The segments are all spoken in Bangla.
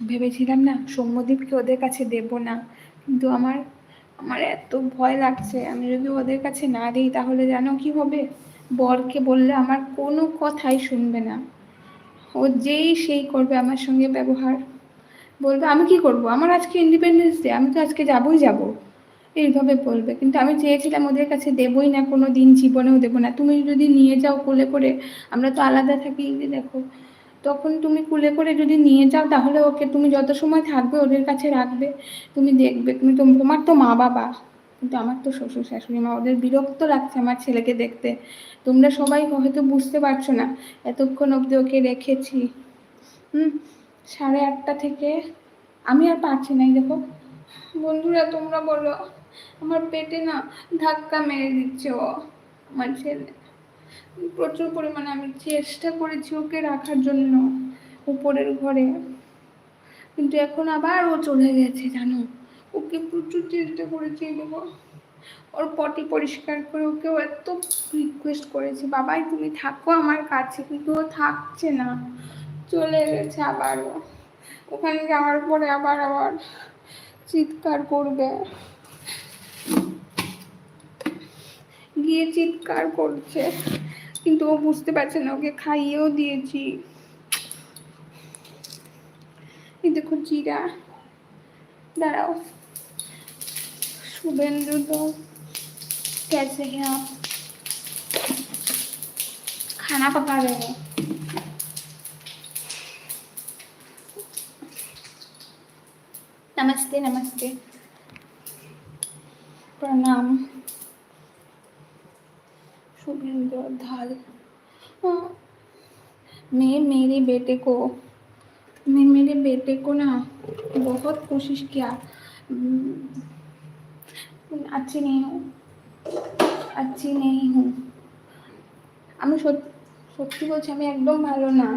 ভেবেছিলাম না সৌম্যদীপকে ওদের কাছে দেব না। কিন্তু আমার আমার এত ভয় লাগছে। আমি যদি ওদের কাছে না দিই তাহলে জানো কি হবে? বরকে বললে আমার কোনো কথাই শুনবে না। ও যেই সেই করবে আমার সঙ্গে ব্যবহার। বলবে, আমি কি করব? আমার আজকে ইন্ডিপেন্ডেন্স ডে আমি তো আজকে যাবই যাব। এইভাবে বলবে। কিন্তু আমি চেয়েছিলাম ওদের কাছে দেবই না, কোনো দিন জীবনেও দেবো না। তুমি যদি নিয়ে যাও কোলে করে, আমরা তো আলাদা থাকি। দেখো তখন তুমি কুলে করে যদি নিয়ে যাও, তাহলে ওকে তুমি যত সময় থাকবে ওদের কাছে রাখবে। তুমি দেখবে, তুমি তো, তোমার তো মা বাবা। কিন্তু আমার তো শ্বশুর শাশুড়ি মা, ওদের বিরক্ত লাগছে আমার ছেলেকে দেখতে। তোমরা সবাই হয়তো বুঝতে পারছ না, এতক্ষণ অবধি ওকে রেখেছি। হুম, সাড়ে আটটা থেকে, আমি আর পারছি না দেখো। বন্ধুরা, তোমরা বলো, আমার পেটে না ধাক্কা মেরে দিচ্ছে ও, আমার ছেলে। প্রচুর পরিমাণে আমি চেষ্টা করেছি ওকে রাখার জন্য উপরের ঘরে। কিন্তু এখন আবার ও চলে গেছে, জানো? ওকে প্রচুর চেষ্টা করেছি দেবো ওর পটি পরিষ্কার করে ওকেও এত রিকোয়েস্ট করেছি, বাবাই, তুমি থাকো আমার কাছে। কিন্তু ও থাকছে না। চলে গেছে আবারও ওখানে যাওয়ার পরে আবার আবার চিৎকার করবে। গিয়ে চিৎকার করছে কিন্তু ও বুঝতে পারছে না ওকে খাইয়েও দিয়েছি এই দেখো জিরা দাঁড়াও শুভেন্দু তো कैसे हैं आप खाना पका रहे हैं नमस्ते नमस्ते प्रणाम शुभेंद्र धाल हाँ, मैं मेरे बेटे को मैं मेरे बेटे को ना बहुत कोशिश किया हम्म, अच्छी नहीं हूँ अच्छी नहीं हूँ আমি সত- সত্যি বলছি আমি একদম ভালো না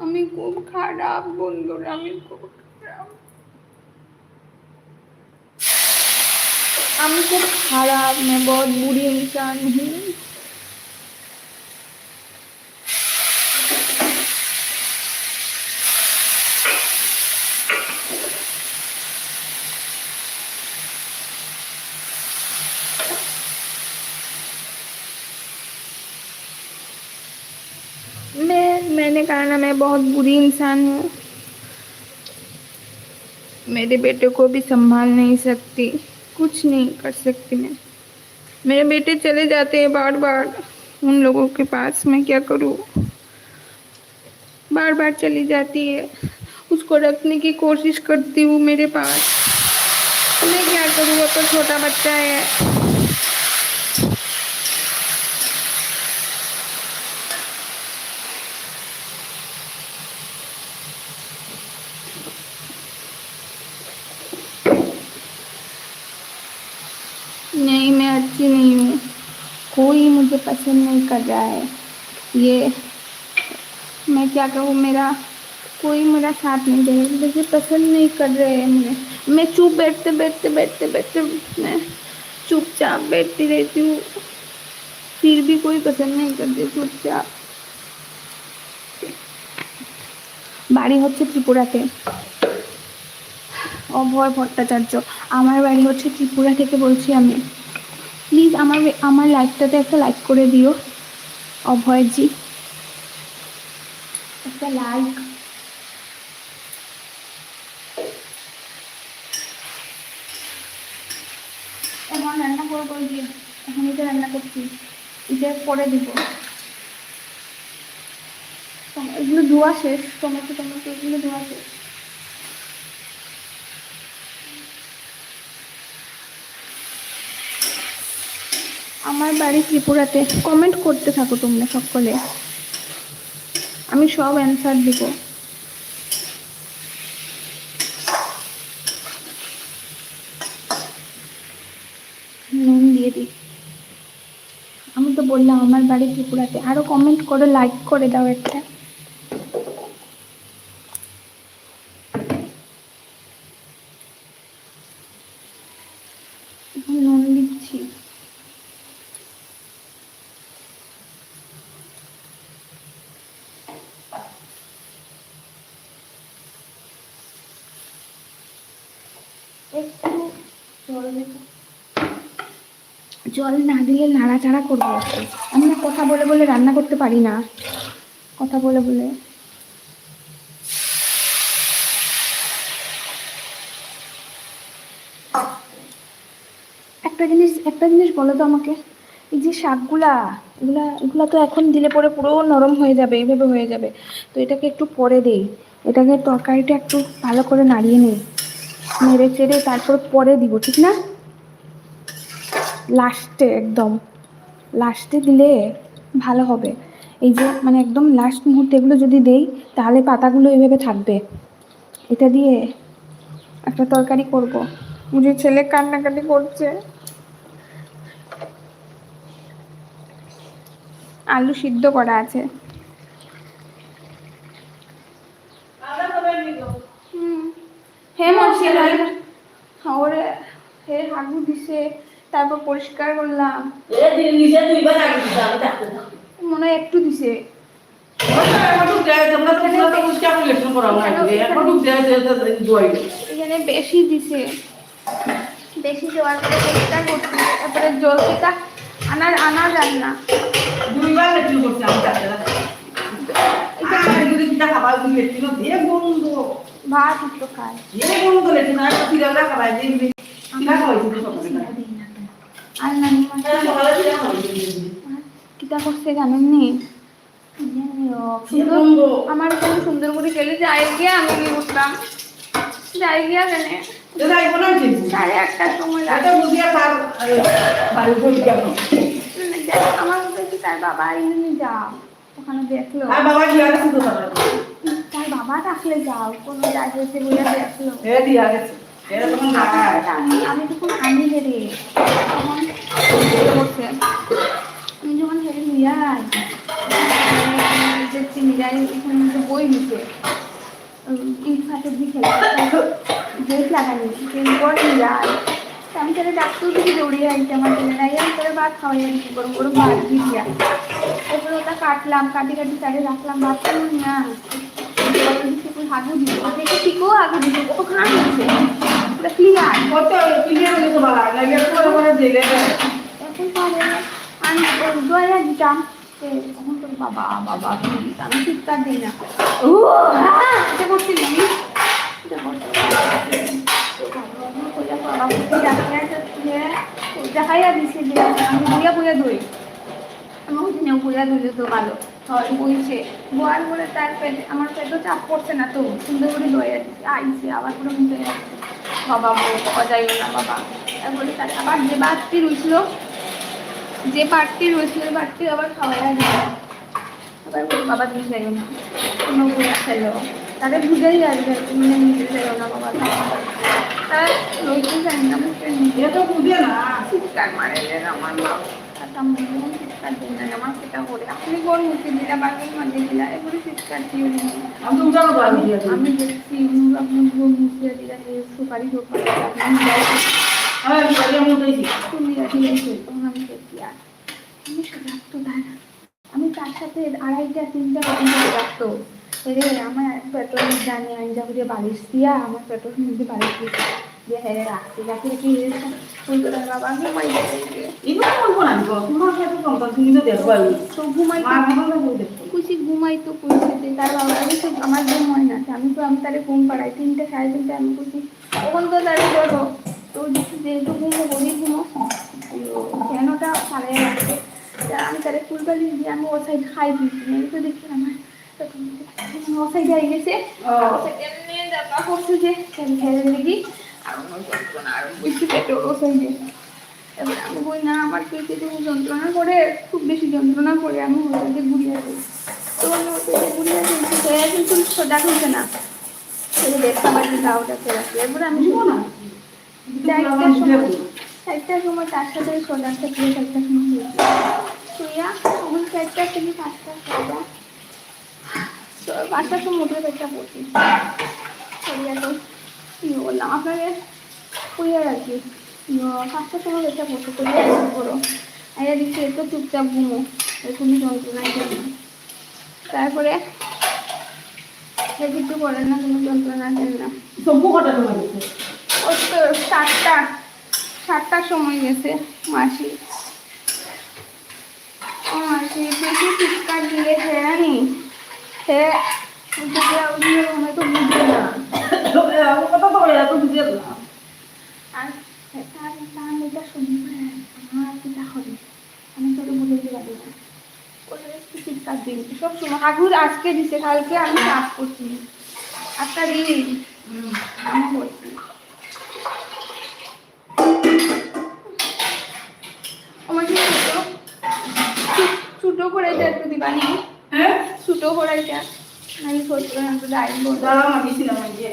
আমি খুব খারাপ বন্ধুরা আমি খুব हम खूब खराब मैं बहुत बुरी इंसान हूँ मैं, मैंने कहा ना, मैं बहुत बुरी इंसान हूँ। मेरे बेटे को भी संभाल नहीं सकती। कुछ नहीं कर सकती मैं। मेरे बेटे चले जाते हैं बार बार उन लोगों के पास मैं क्या करूँ? बार बार चली जाती है। उसको रखने की कोशिश करती हूँ मेरे पास। मैं क्या करूँ? वो तो छोटा बच्चा है नहीं मैं अच्छी नहीं हूँ कोई मुझे पसंद नहीं कर रहा है ये मैं क्या कहूँ मेरा कोई मेरा साथ नहीं दे रहा मुझे पसंद नहीं कर रहे हैं मुझे मैं चुप बैठते बैठते बैठते बैठते मैं चुपचाप बैठती रहती हूँ फिर भी कोई पसंद नहीं करते चुपचाप বাড়ি হচ্ছে ত্রিপুরাতে অভয় ভট্টাচার্য আমার বাড়ি হচ্ছে ত্রিপুরা থেকে বলছি আমি প্লিজ আমার আমার লাইকটাতে একটা লাইক করে দিও, অভয়জি। একটা লাইক এখন রান্না করে করে দিয়ে এখন এটা রান্না করছি এটা পরে দিব। এগুলো ধোয়া শেষ, টমেটো টমেটো, এগুলো ধোয়া শেষ। আমার বাড়ি ত্রিপুরাতে। কমেন্ট করতে থাকো তোমরা সকলে। আমি সব অ্যান্সার দিব। নুন দিয়ে দিই। আমি তো বললাম আমার বাড়ি ত্রিপুরাতে। আরও কমেন্ট করে লাইক করে দাও একটা এখন নুন দিচ্ছি একটু জল না দিলে নাড়াচাড়া করব আমি না কথা বলে বলে রান্না করতে পারি না। কথা বলে বলে। একটা জিনিস একটা জিনিস বলো তো আমাকে। এই যে শাকগুলা, এগুলা এগুলা তো এখন দিলে পরে পুরো নরম হয়ে যাবে, এইভাবে হয়ে যাবে। তো এটাকে একটু পরে দেই। এটাকে তরকারিটা একটু ভালো করে নাড়িয়ে নেই। নেড়ে চেড়ে তারপর পরে দিব, ঠিক না? লাস্টে একদম। লাস্টে দিলে ভালো হবে। এই যে মানে একদম লাস্ট মুহূর্তে এগুলো যদি দেই, তাহলে পাতাগুলো এইভাবে থাকবে। এটা দিয়ে একটা তরকারি করব। যে ছেলে কান্নাকাটি করছে। আলু সিদ্ধ করা আছে হুম হে মশি ওরে হে হাগু দিছে তারপর পরিষ্কার করলাম। মনে হয় একটু দিছে। এখানে বেশি দিছে। বেশি দেওয়ার পরে পরিষ্কার করছি তারপরে জলটা আনার আনা যায় না। ভাত একটু খায়। কিতা করছে জানেন নি আমার কোন সুন্দর করে গেলে যাই গিয়া আমি কি করতাম যাই গিয়া কেন সাড়ে সময় তার বাবা এমনি যাও ওখানে তার বাবা যাও কোনো হয়েছে বলে দেখল আমি তাহলে ডাক্তার দিকে দৌড়িয়ে আইছি আমার ছেলে আমি তাহলে ভাত খাওয়াই। আনছি গরম গরম ভাত দিয়া এরপরে ওটা কাটলাম, কাটি কাটি সাইডে রাখলাম। ভাত না হাগু দিচ্ছে দেখে ঠিকও হাগু দিচ্ছে ও খান কত ক্লিয়ার হয়ে গেছে বাবা লাগে পরে পরে দিলে এখন পরে আমি দয়া দিতাম। তখন তো বাবা বাবা, আমি চিৎকার দিই না। ও হ্যাঁ এটা করছিলি আমি এটা। তো ডাক্তার দেখাইয়া দিছে আমি বুয়া বুয়া ধরি। আমার তো ভালো। হয় বইছে। বোয়ার পরে তার পেটে আমার পেটও চাপ পড়ছে না তো সুন্দর করে দয়া আইছে আবার পুরো মুখে বাবা অজাই না বাবা। তারপরে তার আবার যে বাঘটি রয়েছিল যে পাটটি রয়েছিল পাটটি আবার খাওয়াই দিল। আবার বলি বাবা তুমি যাইও না কোনো বুঝা খেলো তাদের বুঝাই আসবে তুমি নিজে যাইও না বাবা তারা রইতে জানি না নিজে তো বুঝে না। চিৎকার মারে আমার মা দিন না আমার সেটা করে আপনি কোন মুখে দিলা বাগের এবারে চিৎকার দিয়ে আমি আমি দেখছি আপনি মুখে দিলা সুপারি আমি আমি আমি আমি তার সাথে আড়াইটা তিনটা রাখতো আমার পেট্রোল জানি আইজা করে বালিশ দিয়া আমার পেট্রোল মধ্যে বালিশ দিয়ে ঘুমাই তো দেখো আমি তো ঘুমাই মা ভালো বই দেখো খুশি ঘুমাই তো খুশি তার বাবা আমি তো আমার ঘুম হয় না আমি তো আমি তারে ঘুম পাড়াই তিনটে সাড়ে তিনটে আমি খুশি। তখন তো তারে ধরো তো যেহেতু ঘুমো বলি ঘুমো ফ্যানটা সারাই রাখছে আমি তারে ফুল দিয়ে আমি ও সাইড খাই আমি তো দেখি আমার। ও সাইডে গেছে। ও। ও সাইডে এমনি করছে যে খেলে দেখি আর যন্ত্রণা আর বুঝছি পেটে ও এবার আমি বই না আমার পেটে যখন যন্ত্রণা করে খুব বেশি যন্ত্রণা করে আমি ওটাকে ঘুরিয়ে দিই তো আমি ওটাকে ঘুরিয়ে এর কিন্তু সোজা খুলছে না। এই দেখতে পাচ্ছি গাওটা এরপরে আমি বুঝব না? চারটার সময়। চারটার সময় তার সাথে সোজা থেকে চারটার সময় হয়েছে শুইয়া তখন চারটা থেকে পাঁচটা সোজা। তো পাঁচটার সময় উঠে চারটা পড়ছি। কি বললাম আপনাকে কুইয়ার আর কি পাঁচটার সময় একটা বসে করিয়া করো আইয়া দিচ্ছে তো চুপচাপ ঘুমো যন্ত্রণাই করে না তারপরে সে কিছু করে না কোনো যন্ত্রণা দেন না সব্য কটা তোমার দিচ্ছে ও তো সাতটা সাতটার সময় গেছে মাসি ও মাসি বেশি চিৎকার দিলে ফেরানি সে যদি তো বুঝবে না তো না আমি না সব আজকে দিছে কালকে আমি কাজ করছি একটা দিন আমি ছোটো করে এটা একটু দিবানি হ্যাঁ ছোটো করে আমি করছি একটু ডাইন বলব দাঁড়াও আমি যে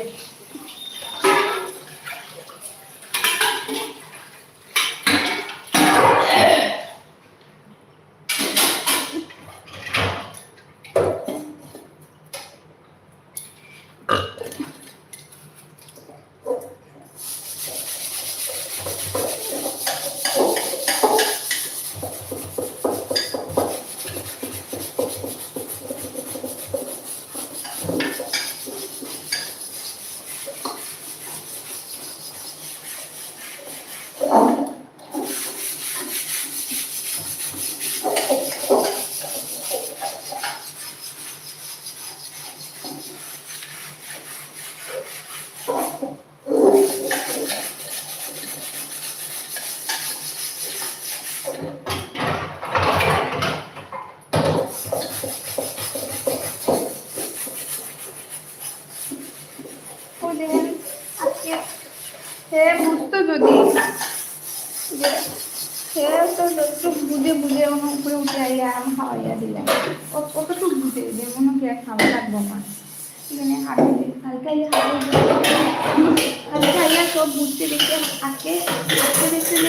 ও দেখেন আজকে সে বুঝতো যদি যে সে তো একটু বুঝে বুঝে ওনার উপরে উঠে আইয়া আম খাওয়াইয়া দিলাম ও- কতটুকু বুঝে যে মনে কি আর খাওয়া লাগবো না এখানে হাঁটবে কালকে আইয়া হাঁটবে কালকে আইয়া সব বুঝতে দেখতে আজকে আজকে দেখতে যে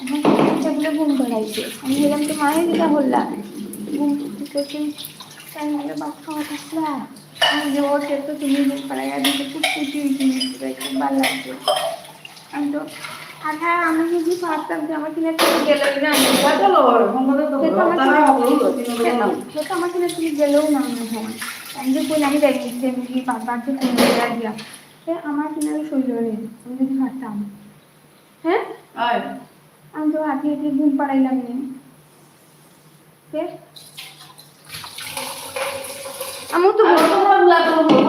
এখন বাচ্চাগুলো ঘুম ধরাইছে আমি বললাম, তো মায়ের যেটা বললাম ঘুম করছি তাই বলে, বাপ খাওয়া থাকলা আমি যে ওর তো তুমি ঘুম পাড়াইয়া দিতে খুব ভালো লাগছে। আমি তো হ্যাঁ আমি আমার কিনে তুমি গেলেও না। তুমি যে আমি দেখি দিয়া সে আমার কিনে শৈল রে আমি যদি হ্যাঁ? আমি তো হাঁটিয়ে হাঁটিয়ে ঘুম পাড়াইলাম নি। সে আমার তো তো তো। তো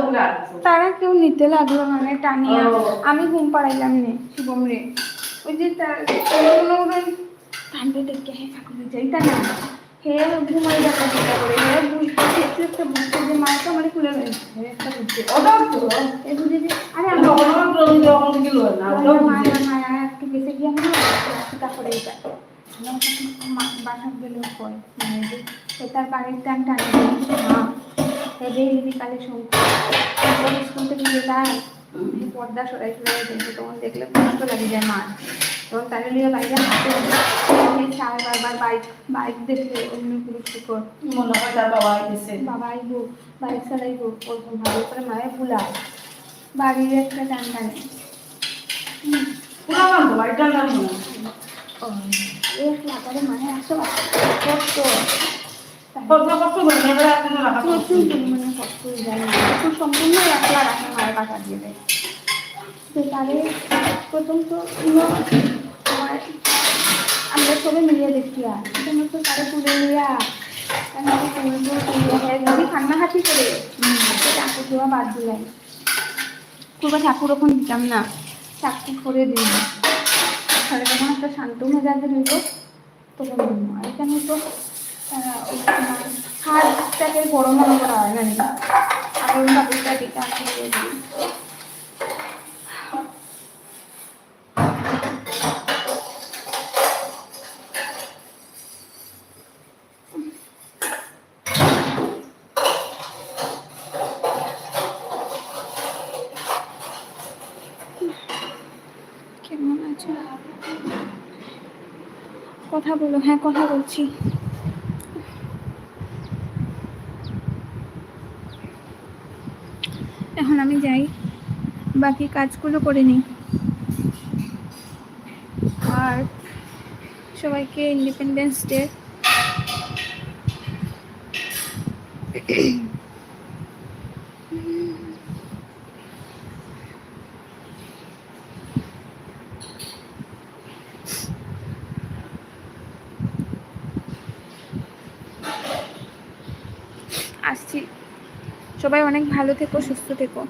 তো তারা কেউ নিতে লাগল মানে টানিয়া। আমি ঘুম পাড়াইলাম নে শুভম রে। ওই যে তার কোনো কোনো কান্দে দেখে হে ঠাকুর যাইতা না। হে ঘুমাই দেখা চিন্তা করে। হে বুঝতে একটু একটা বুঝতে যে মায়ের আমার খুলে একটা বুঝতে ওটাও তো এ বুঝে যে আরে আমি আমার কখনো প্রবলেম যখন থেকে লয় না ওটাও বুঝি মায়া মায়া একটু গেছে গিয়ে আমি করে এটা বাসার গেলেও কয় মানে যে সে তার বাড়ির টান টানে। মা হে ডেইলি বিকালে তারপর স্কুল থেকে এই পর্দা সরাই সরাই দেখে তখন দেখলে কষ্ট লাগে যায় মা তখন তাহলে লিয়ে বাইরে আমি চায় বারবার বাইক বাইক দেখলে অন্য পুরুষ শিকর মনে হয় তার বাবা আইতেছে বাবা আইব বাইক চালাইব ওরকম ভালো করে মায়ের বুলা বাড়ির একটা টান টানে। পুরা মান তো বাড়িটা না ও, এক লাগারে মানে আসো কষ্ট। কত কষ্ট করে প্রচুর পরিমাণে কষ্ট হয়ে যায়। সম্পূর্ণ একলা রাখে মায়ের বাসা দিয়ে দেয়। তো তারে প্রথম তো আমার আমরা সবাই মিলিয়ে দেখি আর। তো তারে আমি তুলে যদি কান্নাকাটি করে। ঠাকুর দেওয়া বাদ দিলাই পুরো ঠাকুর ওখানে দিতাম না। চাকরি করে দিই তাহলে যখন একটা শান্ত মেজাজে রইব তখন দিব আর এখানে তো হাতটাকে বড় মনে করা হয় না আগের ঠাকুরটা দিতে আসলে দিই কেমন আছো কথা বলো হ্যাঁ কথা বলছি। এখন আমি যাই, বাকি কাজগুলো করে নিই। আর সবাইকে ইন্ডিপেন্ডেন্স ডে সবাই অনেক ভালো থেকো সুস্থ থেকো।